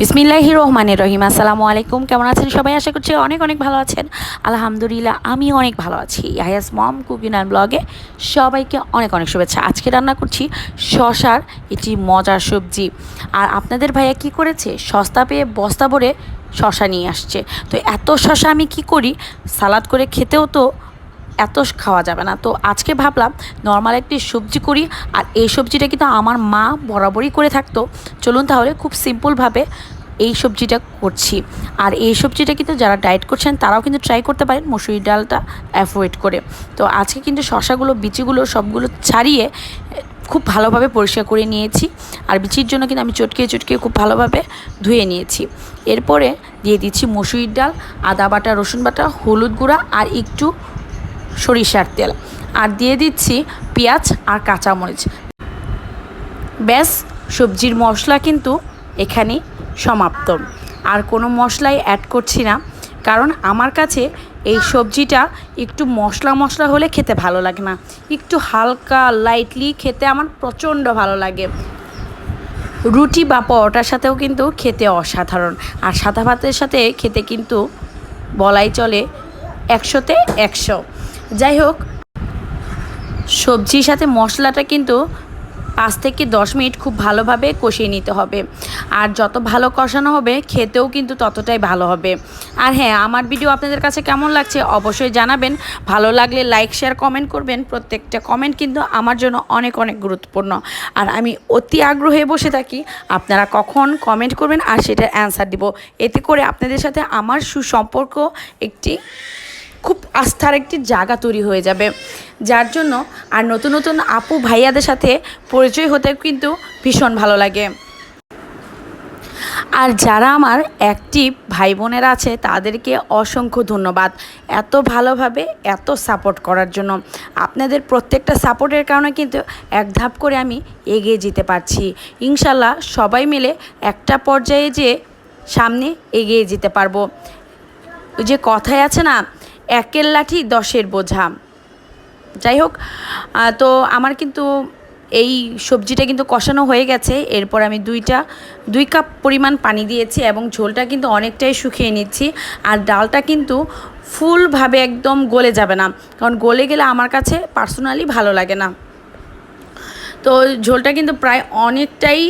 বিসমিল্লাহি রহমানের রহিম আসসালামু আলাইকুম। কেমন আছেন সবাই? আশা করছি অনেক অনেক ভালো আছেন। আলহামদুলিল্লাহ আমি অনেক ভালো আছি। ইয়াস মম কুকিং অ্যান্ড ব্লগে সবাইকে অনেক অনেক শুভেচ্ছা। আজকে রান্না করছি শশার এটি মজার সবজি। আর আপনাদের ভাইয়া কি করেছে? সস্তা পেয়ে বস্তা ভরে শশা নিয়ে আসছে। তো এত শশা আমি কি করি? সালাদ করে খেতেও তো এত খাওয়া যাবে না। তো আজকে ভাবলাম নর্মাল একটি সবজি করি আর এই সবজিটা কিন্তু আমার মা বরাবরই করে থাকতো। চলুন তাহলে খুব সিম্পলভাবে এই সবজিটা করছি। আর এই সবজিটা কিন্তু যারা ডায়েট করছেন তারাও কিন্তু ট্রাই করতে পারেন মসুরি ডালটা অ্যাভয়েড করে। তো আজকে কিন্তু শশাগুলো, বিচিগুলো সবগুলো ছাড়িয়ে খুব ভালোভাবে পরিষ্কার করে নিয়েছি। আর বিচির জন্য কিন্তু আমি চটকে চটকে খুব ভালোভাবে ধুয়ে নিয়েছি। এরপরে দিয়ে দিচ্ছি মসুরির ডাল, আদা বাটা, রসুন বাটা, হলুদ গুঁড়া আর একটু সরিষার তেল। আর দিয়ে দিচ্ছি পেঁয়াজ আর কাঁচামরিচ। ব্যাস, সবজির মশলা কিন্তু এখানে সমাপ্ত। আর কোনো মশলাই অ্যাড করছি না, কারণ আমার কাছে এই সবজিটা একটু মশলা মশলা হলে খেতে ভালো লাগে না। একটু হালকা লাইটলি খেতে আমার প্রচণ্ড ভালো লাগে। রুটি বা পরোটার সাথেও কিন্তু খেতে অসাধারণ। আর সাদা ভাতের সাথে খেতে কিন্তু বলাই চলে একশোতে একশো। যাই হোক, সবজির সাথে মশলাটা কিন্তু পাঁচ থেকে দশ মিনিট খুব ভালোভাবে কষিয়ে নিতে হবে। আর যত ভালো কষানো হবে, খেতেও কিন্তু ততটাই ভালো হবে। আর হ্যাঁ আমার ভিডিও আপনাদের কাছে কেমন লাগছে অবশ্যই জানাবেন। ভালো লাগলে লাইক শেয়ার কমেন্ট করবেন। প্রত্যেকটা কমেন্ট কিন্তু আমার জন্য অনেক অনেক গুরুত্বপূর্ণ। আর আমি অতি আগ্রহে বসে থাকি, আপনারা কখন কমেন্ট করবেন আর সেটার অ্যান্সার দিব। এতে করে আপনাদের সাথে আমার সুসম্পর্ক একটি খুব আস্থার একটি জায়গা তৈরি হয়ে যাবে। যার জন্য আর নতুন নতুন আপু ভাইয়াদের সাথে পরিচয় হতে কিন্তু ভীষণ ভালো লাগে। আর যারা আমার অ্যাক্টিভ ভাই বোনেরা আছে, তাদেরকে অসংখ্য ধন্যবাদ এত ভালোভাবে, এত সাপোর্ট করার জন্য। আপনাদের প্রত্যেকটা সাপোর্টের কারণে কিন্তু এক ধাপ করে আমি এগিয়ে যেতে পারছি। ইনশাল্লাহ সবাই মিলে একটা পর্যায়ে যে সামনে এগিয়ে যেতে পারব। ওই যে কথায় আছে না একের লাঠি, দশের বোঝা। যাই হোক তো আমার কিন্তু এই সবজিটা কিন্তু কষানো হয়ে গেছে। এরপর আমি দুইটা, দুই কাপ পরিমাণ পানি দিয়েছি এবং ঝোলটা কিন্তু অনেকটাই শুকিয়ে নিচ্ছি। আর ডালটা কিন্তু ফুলভাবে একদম গলে যাবে না, কারণ গলে গেলে আমার কাছে পার্সোনালি ভালো লাগে না। তো ঝোলটা কিন্তু প্রায় অনেকটাই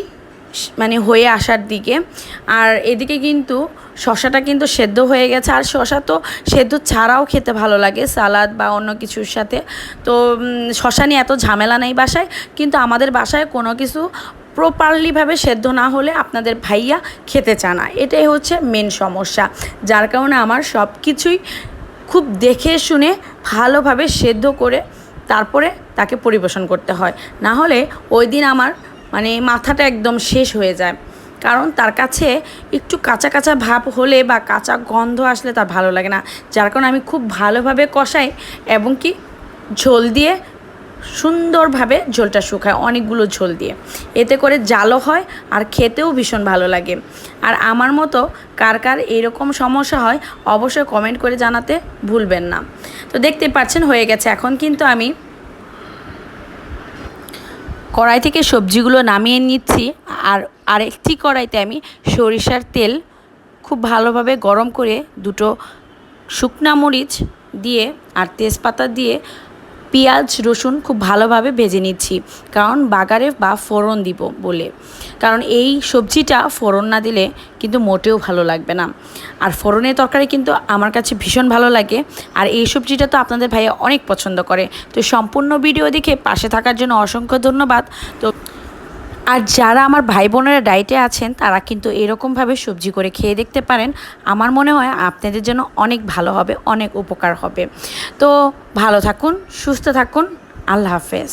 মানে হয়ে আসার দিকে। আর এদিকে কিন্তু শশাটা কিন্তু সেদ্ধ হয়ে গেছে। আর শশা তো সেদ্ধ ছাড়াও খেতে ভালো লাগে, সালাদ বা অন্য কিছুর সাথে। তো শশা নিয়ে এত ঝামেলা নেই বাসায়। কিন্তু আমাদের বাসায় কোনো কিছু প্রপারলিভাবে সেদ্ধ না হলে আপনাদের ভাইয়া খেতে চায় না। এটাই হচ্ছে মেন সমস্যা। যার কারণে আমার সব কিছুই খুব দেখে শুনে ভালোভাবে সেদ্ধ করে তারপরে তাকে পরিবেশন করতে হয়। না হলে ওই দিন আমার মানে মাথাটা একদম শেষ হয়ে যায়। কারণ তার কাছে একটু কাঁচা কাঁচা ভাব হলে বা কাঁচা গন্ধ আসলে তার ভালো লাগে না। যার কারণে আমি খুব ভালোভাবে কষাই এবং কি ঝোল দিয়ে সুন্দরভাবে ঝোলটা শুকায় অনেকগুলো ঝোল দিয়ে। এতে করে জালও হয় আর খেতেও ভীষণ ভালো লাগে। আর আমার মতো কার কার এরকম সমস্যা হয় অবশ্যই কমেন্ট করে জানাতে ভুলবেন না। তো দেখতে পাচ্ছেন হয়ে গেছে। এখন কিন্তু আমি কড়াই থেকে সবজিগুলো নামিয়ে নিচ্ছি। আর আরেকটি কড়াইতে আমি সরিষার তেল খুব ভালোভাবে গরম করে দুটো শুকনা মরিচ দিয়ে আর তেজপাতা দিয়ে পেঁয়াজ, রসুন খুব ভালোভাবে ভেজে নিচ্ছি। কারণ বাগারে বা ফোড়ন দিব বলে। কারণ এই সবজিটা ফোড়ন না দিলে কিন্তু মোটেও ভালো লাগবে না। আর ফোড়নের তরকারি কিন্তু আমার কাছে ভীষণ ভালো লাগে। আর এই সবজিটা তো আপনাদের ভাইয়া অনেক পছন্দ করে। তো সম্পূর্ণ ভিডিও দেখে পাশে থাকার জন্য অসংখ্য ধন্যবাদ। তো আর যারা আমার ভাই বোনেরা ডায়েটে আছেন, তারা কিন্তু এরকমভাবে সবজি করে খেয়ে দেখতে পারেন। আমার মনে হয় আপনাদের জন্য অনেক ভালো হবে, অনেক উপকার হবে। তো ভালো থাকুন, সুস্থ থাকুন, আল্লাহ হাফেজ।